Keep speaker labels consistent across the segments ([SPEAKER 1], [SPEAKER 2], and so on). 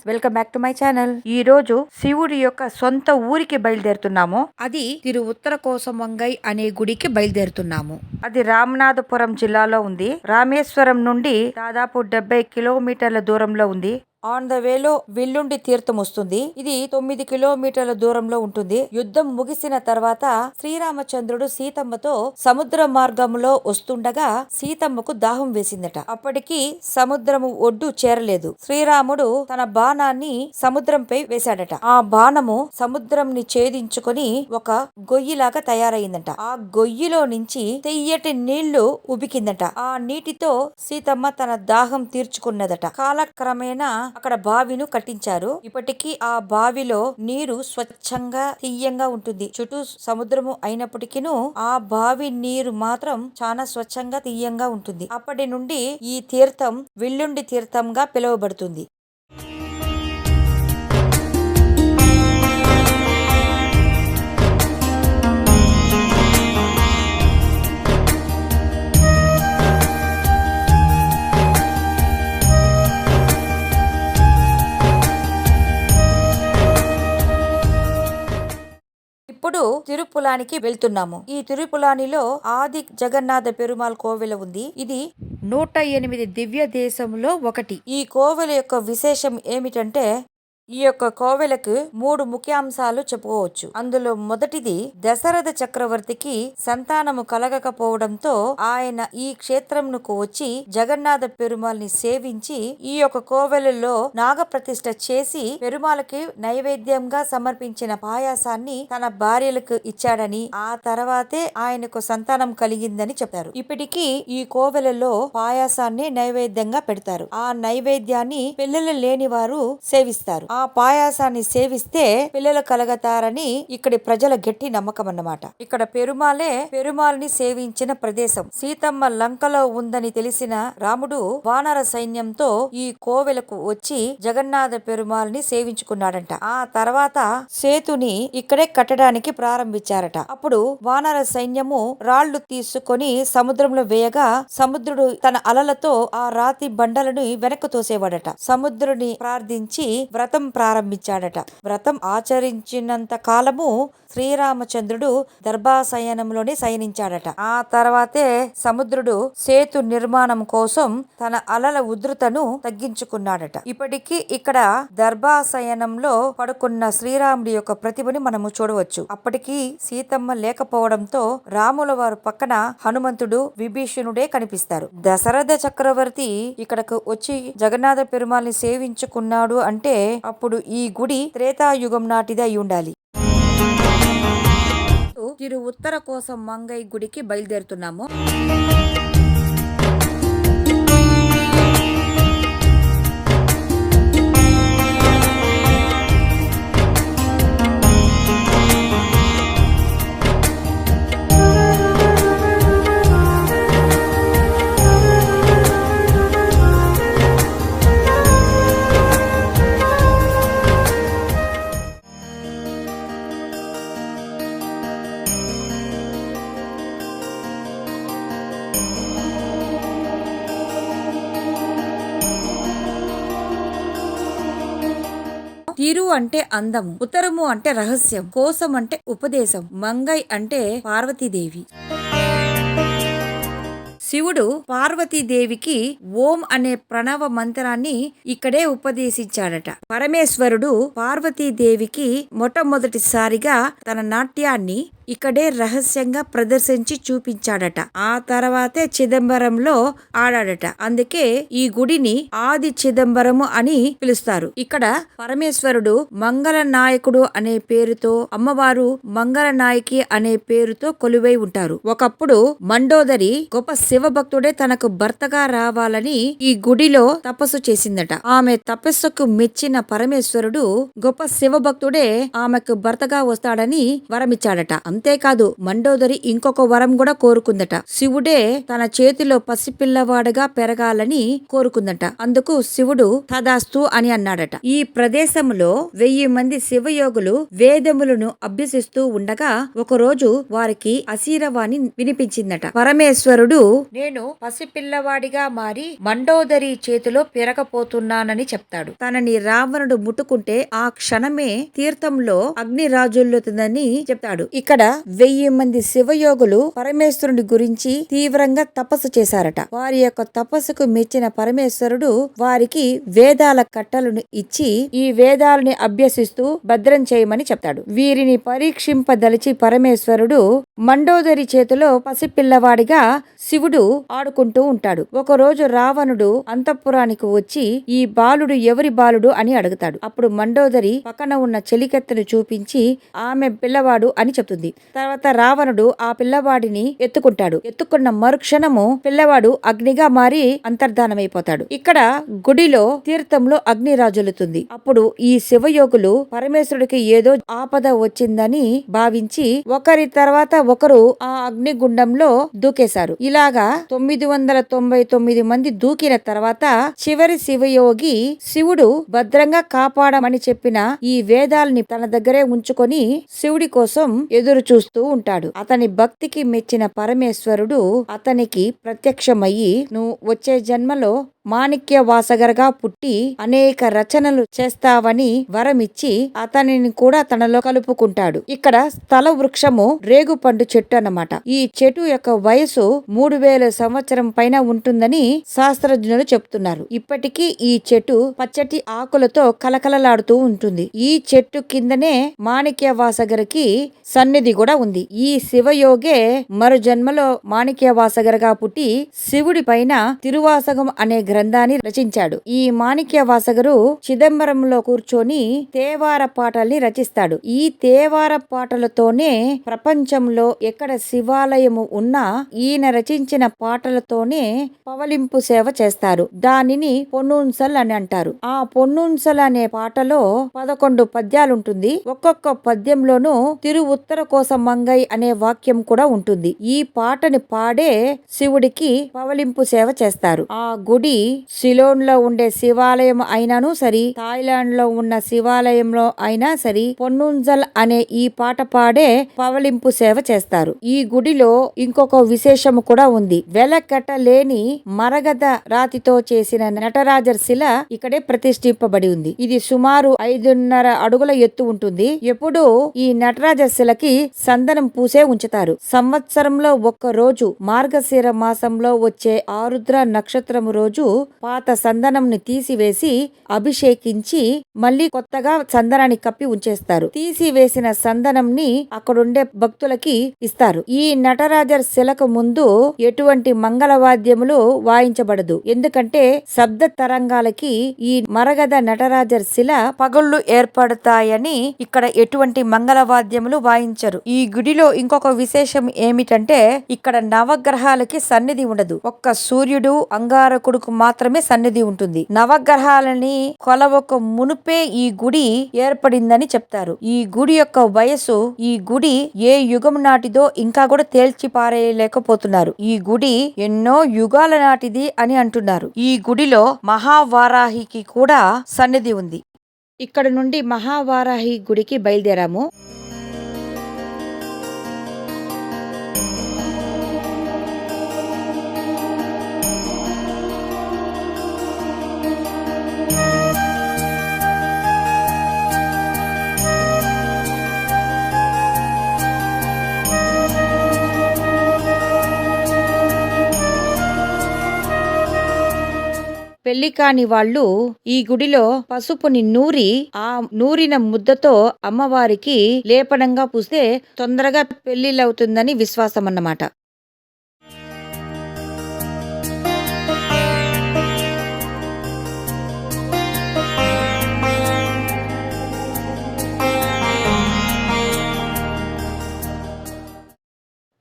[SPEAKER 1] Friends welcome back to my channel. ఈ రోజు శివుడి యొక్క సొంత ఊరికి బయలుదేరుతున్నాము. అది తిరు ఉత్తర కోసమంగై అనే గుడికి బయలుదేరుతున్నాము. అది రామనాథపురం జిల్లాలో ఉంది. రామేశ్వరం నుండి దాదాపు డెబ్బై కిలోమీటర్ల దూరంలో ఉంది. ఆన్ ద వేలో విల్లుండి తీర్థం వస్తుంది. ఇది తొమ్మిది కిలోమీటర్ల దూరంలో ఉంటుంది. యుద్ధం ముగిసిన తర్వాత శ్రీరామచంద్రుడు సీతమ్మతో సముద్ర మార్గంలో వస్తుండగా సీతమ్మకు దాహం వేసిందట. అప్పటికి సముద్రము ఒడ్డు చేరలేదు. శ్రీరాముడు తన బాణాన్ని సముద్రంపై వేశాడట. ఆ బాణము సముద్రంని ఛేదించుకొని ఒక గొయ్యిలాగా తయారైందట. ఆ గొయ్యిలో నుంచి తెయ్యటి నీళ్ళు ఉబికిందట. ఆ నీటితో సీతమ్మ తన దాహం తీర్చుకున్నదట. కాలక్రమేణా అక్కడ బావిను కట్టించారు. ఇప్పటికీ ఆ బావిలో నీరు స్వచ్ఛంగా తీయంగా ఉంటుంది. చుట్టూ సముద్రము అయినప్పటికీ ఆ బావి నీరు మాత్రం చాలా స్వచ్ఛంగా తీయంగా ఉంటుంది. అప్పటి నుండి ఈ తీర్థం విల్లుండి తీర్థంగా పిలువబడుతుంది. తిరుపులానికి వెళ్తున్నాము. ఈ తిరుపులానిలో ఆది జగన్నాథ పెరుమాల్ కోవెల ఉంది. ఇది నూట ఎనిమిది దివ్య దేశంలో ఒకటి. ఈ కోవెల యొక్క విశేషం ఏమిటంటే ఈ యొక్క కోవెలకు మూడు ముఖ్యాంశాలు చెప్పుకోవచ్చు. అందులో మొదటిది దశరథ చక్రవర్తికి సంతానము కలగకపోవడంతో ఆయన ఈ క్షేత్రంకు వచ్చి జగన్నాథ పెరుమాల్ని సేవించి ఈ యొక్క కోవెలలో నాగప్రతిష్ఠ చేసి పెరుమాలకి నైవేద్యంగా సమర్పించిన పాయాసాన్ని తన భార్యలకు ఇచ్చాడని ఆ తర్వాతే ఆయనకు సంతానం కలిగిందని చెప్పారు. ఇప్పటికీ ఈ కోవెలలో పాయాసాన్ని నైవేద్యంగా పెడతారు. ఆ నైవేద్యాన్ని పిల్లలు లేని వారు సేవిస్తారు. ఆ ఆ పాయాసాన్ని సేవిస్తే పిల్లలు కలగతారని ఇక్కడి ప్రజల గట్టి నమ్మకం అన్నమాట ఇక్కడ పెరుమాలే పెరుమాల్ని సేవించిన ప్రదేశం. సీతమ్మ లంకలో ఉందని తెలిసిన రాముడు వానర సైన్యంతో ఈ కోవెలకు వచ్చి జగన్నాథ పెరుమాల్ని సేవించుకున్నాడంట. ఆ తర్వాత సేతుని ఇక్కడే కట్టడానికి ప్రారంభించారట. అప్పుడు వానర సైన్యము రాళ్ళు తీసుకొని సముద్రంలో వేయగా సముద్రుడు తన అలలతో ఆ రాతి బండలను వెనక్కు తోసేవాడట. సముద్రుని ప్రార్థించి వ్రతం ప్రారంభించాడట. వ్రతం ఆచరించినంత కాలము శ్రీరామచంద్రుడు దర్భాశయనంలోనే శయనించాడట. ఆ తర్వాతే సముద్రుడు సేతు నిర్మాణం కోసం తన అలల ఉధృతను తగ్గించుకున్నాడట. ఇప్పటికీ ఇక్కడ దర్భాశయనంలో పడుకున్న శ్రీరాముడి యొక్క ప్రతిభని మనము చూడవచ్చు. అప్పటికి సీతమ్మ లేకపోవడంతో రాముల వారు పక్కన హనుమంతుడు విభీషణుడే కనిపిస్తారు. దశరథ చక్రవర్తి ఇక్కడకు వచ్చి జగన్నాథ పెరుమాల్ని సేవించుకున్నాడు అంటే అప్పుడు ఈ గుడి త్రేతాయుగం నాటిది అయి ఉండాలి. తిరు ఉత్తర కోసం మంగై గుడికి బయలుదేరుతున్నాము. తీరు అంటే అందము ఉత్తరము అంటే రహస్యం కోసం అంటే ఉపదేశం మంగై అంటే పార్వతీదేవి. శివుడు పార్వతీదేవికి ఓం అనే ప్రణవ మంత్రాన్ని ఇక్కడే ఉపదేశించాడట. పరమేశ్వరుడు పార్వతీదేవికి మొట్టమొదటిసారిగా తన నాట్యాన్ని ఇక్కడే రహస్యంగా ప్రదర్శించి చూపించాడట. ఆ తర్వాతే చిదంబరంలో ఆడాడట. అందుకే ఈ గుడిని ఆది చిదంబరము అని పిలుస్తారు. ఇక్కడ పరమేశ్వరుడు మంగళ నాయకుడు అనే పేరుతో అమ్మవారు మంగళ నాయకి అనే పేరుతో కొలువై ఉంటారు. ఒకప్పుడు మండోదరి గొప్ప శివభక్తుడే తనకు భర్తగా రావాలని ఈ గుడిలో తపస్సు చేసిందట. ఆమె తపస్సుకు మెచ్చిన పరమేశ్వరుడు గొప్ప శివభక్తుడే ఆమెకు భర్తగా వస్తాడని వరమిచ్చాడట. అంతేకాదు మండోదరి ఇంకొక వరం కూడా కోరుకుందట. శివుడే తన చేతిలో పసిపిల్లవాడుగా పెరగాలని కోరుకుందట. అందుకు శివుడు తదాస్తు అని అన్నాడట. ఈ ప్రదేశంలో వెయ్యి మంది శివయోగులు వేదములను అభ్యసిస్తూ ఉండగా ఒకరోజు వారికి అశీరవాణి వినిపించిందట. పరమేశ్వరుడు నేను పసిపిల్లవాడిగా మారి మండోదరి చేతిలో పెరగపోతున్నానని చెప్తాడు. తనని రావణుడు ముట్టుకుంటే ఆ క్షణమే తీర్థంలో అగ్ని రాజుల్లుతుందని చెప్తాడు. ఇక్కడ వెయ్యి మంది శివయోగులు పరమేశ్వరుని గురించి తీవ్రంగా తపస్సు చేశారట. వారి యొక్క తపస్సుకు మెచ్చిన పరమేశ్వరుడు వారికి వేదాల కట్టలను ఇచ్చి ఈ వేదాలని అభ్యసిస్తూ భద్రం చేయమని చెప్తాడు. వీరిని పరీక్షింపదలిచి పరమేశ్వరుడు మండోదరి చేతిలో పసిపిల్లవాడిగా శివుడు ఆడుకుంటూ ఉంటాడు. ఒకరోజు రావణుడు అంతఃపురానికి వచ్చి ఈ బాలుడు ఎవరి బాలుడు అని అడుగుతాడు. అప్పుడు మండోదరి పక్కన ఉన్న చెలికెత్తను చూపించి ఆమె పిల్లవాడు అని చెప్తుంది. తర్వాత రావణుడు ఆ పిల్లవాడిని ఎత్తుకుంటాడు. ఎత్తుకున్న మరుక్షణము పిల్లవాడు అగ్నిగా మారి అంతర్ధానమైపోతాడు. ఇక్కడ గుడిలో తీర్థంలో అగ్ని రాజులుతుంది. అప్పుడు ఈ శివయోగులు పరమేశ్వరుడికి ఏదో ఆపద వచ్చిందని భావించి ఒకరి తర్వాత ఒకరు ఆ అగ్నిగుండంలో దూకేశారు. ఇలాగా తొమ్మిది వందల తొంభై తొమ్మిది మంది దూకిన తర్వాత చివరి శివయోగి శివుడు భద్రంగా కాపాడమని చెప్పిన ఈ వేదాల్ని తన దగ్గరే ఉంచుకొని శివుడి కోసం ఎదురు చూస్తూ ఉంటాడు. అతని భక్తికి మెచ్చిన పరమేశ్వరుడు అతనికి ప్రత్యక్షమయ్యి నువ్వు వచ్చే జన్మలో మాణిక్య వాసగరగా పుట్టి అనేక రచనలు చేస్తావని వరమిచ్చి అతనిని కూడా తనలో కలుపుకుంటాడు. ఇక్కడ స్థల వృక్షము రేగుపండు చెట్టు అన్నమాట. ఈ చెట్టు యొక్క వయసు మూడు వేల సంవత్సరం పైన ఉంటుందని శాస్త్రజ్ఞులు చెప్తున్నారు. ఇప్పటికీ ఈ చెట్టు పచ్చటి ఆకులతో కలకలలాడుతూ ఉంటుంది. ఈ చెట్టు కిందనే మాణిక్య వాసగరికి సన్నిధి కూడా ఉంది. ఈ శివయోగే మరు జన్మలో మాణిక్య వాసగరగా పుట్టి శివుడి పైన తిరువాసగం అనే గ్రంథాన్ని రచించాడు. ఈ మాణిక్య వాసగరు చిదంబరంలో కూర్చొని తేవార పాటల్ని రచిస్తాడు. ఈ తేవార పాటలతోనే ప్రపంచంలో ఎక్కడ శివాలయము ఉన్నా ఈయన రచించిన పాటలతోనే పవలింపు సేవ చేస్తారు. దానిని పొన్నున్సల్ అని అంటారు. ఆ పొన్నున్సల్ అనే పాటలో పదకొండు పద్యాలుంటుంది. ఒక్కొక్క పద్యంలోనూ తిరు ఉత్తర కోసం మంగై అనే వాక్యం కూడా ఉంటుంది. ఈ పాటని పాడే శివుడికి పవలింపు సేవ చేస్తారు. ఆ గుడి సిలోన్లో ఉండే శివాలయం అయినాను సరి థాయిలాండ్లో ఉన్న శివాలయంలో అయినా సరి పొన్నుంజల్ అనే ఈ పాట పాడే పవలింపు సేవ చేస్తారు. ఈ గుడిలో ఇంకొక విశేషము కూడా ఉంది. వెలకట్టలేని మరగద రాతితో చేసిన నటరాజర్ శిల ఇక్కడే ప్రతిష్ఠింపబడి ఉంది. ఇది సుమారు ఐదున్నర అడుగుల ఎత్తు ఉంటుంది. ఎప్పుడు ఈ నటరాజర్ శిలకి సందనం పూసే ఉంచుతారు. సంవత్సరంలో ఒక్క రోజు మార్గశిర మాసంలో వచ్చే ఆరుద్ర నక్షత్రము రోజు పాత సందనంని తీసివేసి అభిషేకించి మళ్ళీ కొత్తగా సందనాన్ని కప్పి ఉంచేస్తారు. తీసివేసిన సందనంని అక్కడుండే భక్తులకి ఇస్తారు. ఈ నటరాజర్ శిలకు ముందు ఎటువంటి మంగళవాద్యములు వాయించబడదు. ఎందుకంటే శబ్ద తరంగాలకి ఈ మరగద నటరాజర్ శిల పగుళ్ళు ఏర్పడతాయని ఇక్కడ ఎటువంటి మంగళవాద్యములు వాయించరు. ఈ గుడిలో ఇంకొక విశేషం ఏమిటంటే ఇక్కడ నవగ్రహాలకి సన్నిధి ఉండదు. ఒక్క సూర్యుడు అంగారకుడుకు మాత్రమే సన్నిధి ఉంటుంది. నవగ్రహాలని కొలవక మునుపే ఈ గుడి ఏర్పడిందని చెప్తారు. ఈ గుడి యొక్క వయసు ఈ గుడి ఏ యుగం నాటిదో ఇంకా కూడా తేల్చి పారేయలేకపోతున్నారు. ఈ గుడి ఎన్నో యుగాల నాటిది అని అంటున్నారు. ఈ గుడిలో మహావారాహికి కూడా సన్నిధి ఉంది. ఇక్కడ నుండి మహావారాహి గుడికి బయలుదేరాము. పెళ్ళి కాని వాళ్ళు ఈ గుడిలో పసుపుని నూరి ఆ నూరిన ముద్దతో అమ్మవారికి లేపనంగా పూస్తే తొందరగా పెళ్ళిళ్ళవుతుందని విశ్వాసం అన్నమాట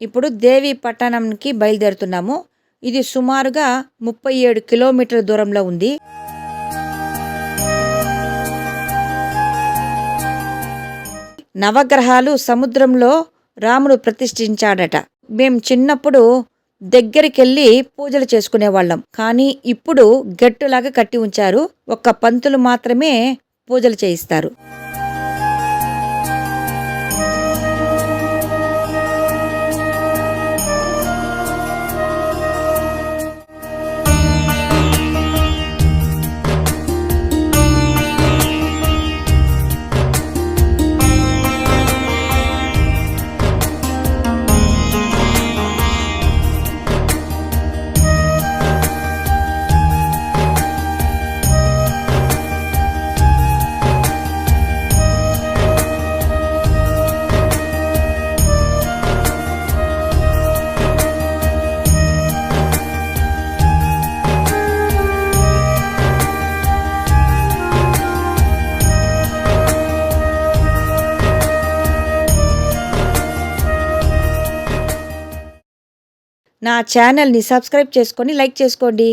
[SPEAKER 1] ఇప్పుడు దేవి పట్టణంకి బయలుదేరుతున్నాము. ఇది సుమారుగా ముప్పై ఏడు కిలోమీటర్ల దూరంలో ఉంది. నవగ్రహాలు సముద్రంలో రాముడు ప్రతిష్ఠించాడట. మేం చిన్నప్పుడు దగ్గరికెళ్ళి పూజలు చేసుకునేవాళ్ళం. కానీ ఇప్పుడు గట్టులాగా కట్టి ఉంచారు. ఒక్క పంతులు మాత్రమే పూజలు చేయిస్తారు. నా ఛానల్ని సబ్స్క్రైబ్ చేసుకొని లైక్ చేసుకోండి.